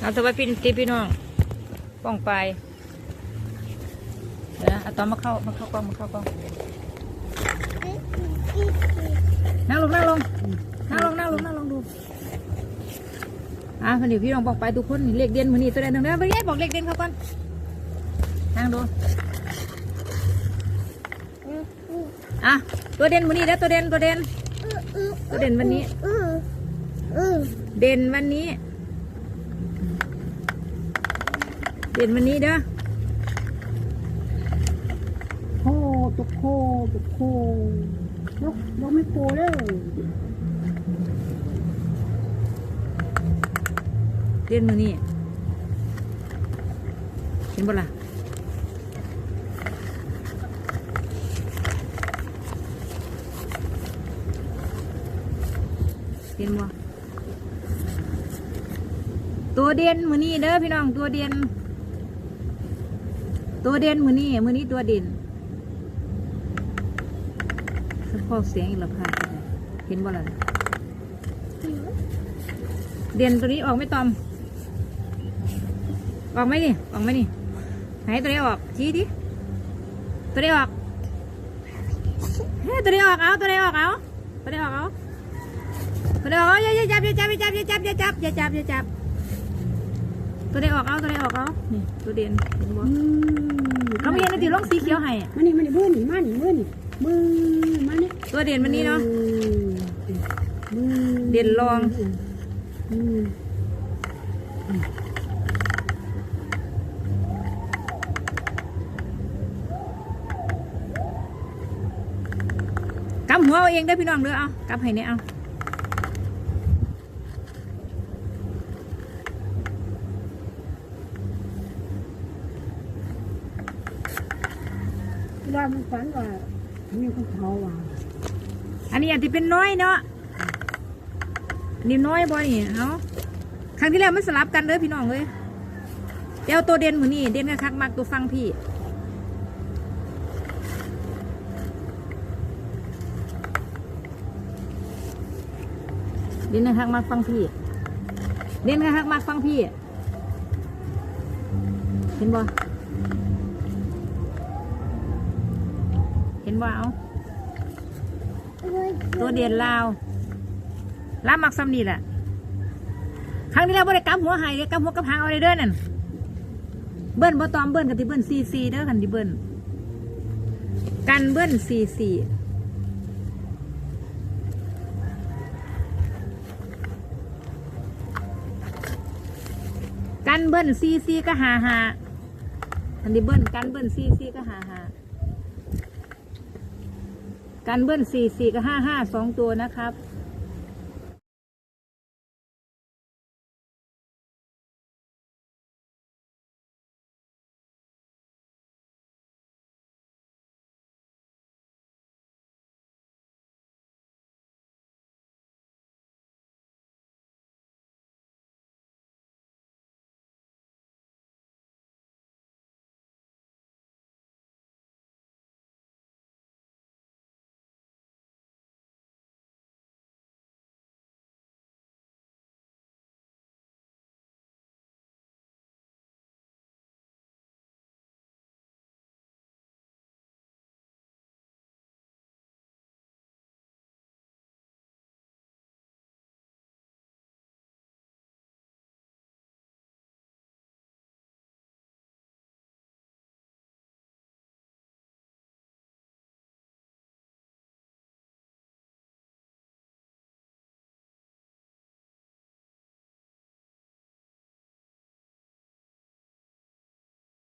เอาสวัสดีพี่พี่น้องป้องไปเดี๋ยวนะเอาตอนมาเข้ามาเข้ากล้องมาเข้ากล้องนั่งลงนั่งลงนั่งลงนั่งลงนั่งลงดูอะวันนี้พี่น้องบอกไปทุกคนนี่เลขเด่นมือนี้ตัวใดตัวหนึงไปยัยบอกเลขเด่นเขาก่อนนั่งดูอะตัวเด่นมือนี้แล้วตัวเด่นตัวเด่นตัวเด่นวันนี้เด่นวันนี้ เด่นวันนี้เด้อโคตุกโคตุกโคยกยกไม่โคเลยเด่นมือนี้เห็นบ่ล่ะเห็นบ่ตัวเด่นมือนี้เด้อพี่น้องตัวเด่น ตัวเด่นมือนี้มือนี้ตัวเด่นสะโพกเสียงอีกแล้วค่ะเห็นบ่ล่ะเด่นตัวนี้ออกไม่ตอม ออกไหมนี่ออกไหมนี่ไหนตัวนี้ออกชี้ดิตัวนี้ออกเฮ้ตัวนี้ออกเอาตัวนี้ออกเอาตัวนี้ออกเอาตัวนี้ออกเอาอย่าอย่าจับอย่าจับอย่าจับอย่าจับอย่าจับอย่าจับอย่าจับ ตัวนี้ออกเอาตัวนี้ออกเอานี่ตัวเด่นเห็นบ่อืมเขาไม่ยังติดลงสีเขียวให้อะมานี่มานี่มือนี่มานี่มือนี่มือมานี่ตัวเด่นมันนี้เนาะ มือเด่นรองอืมกำหัวเอาเองเด้อพี่น้องเด้อเอากำให้เนี่ยเอา วลามันฝันว่ามีคนเขาว่าอันนี้อาจจะเป็นน้อยเนาะนี่น้อยบ่นี่เนาะครั้งที่แล้วมันสลับกันเลยพี่น้องเลยเดี๋ยวตัวเด่นมือนี่เด่นคักมากตัวฟังพี่เด่นคักมากฟังพี่เด่นคักมากฟังพี่เห็นบ่ ห็นบ่เอาตัวเดียนลาวลามักซ้ำนี่แหละครั้งนี้เราบริกรรมหัวไห้เด้อกำหัวกำหางเอาเลยเด้อนั่นเบิ้ลบ่ตอมเบิ้ลกันที่เบิ้ลซีซีเด้อกันที่เบิ้ลกันเบิ้ลซีซีกันเบิ้ลซีซีก็หาหาอันนี้เบิ้ลกันเบิ้ลซีซีก็หาหา กันเบิ้ลสี่สี่กับห้าห้าสองตัวนะครับ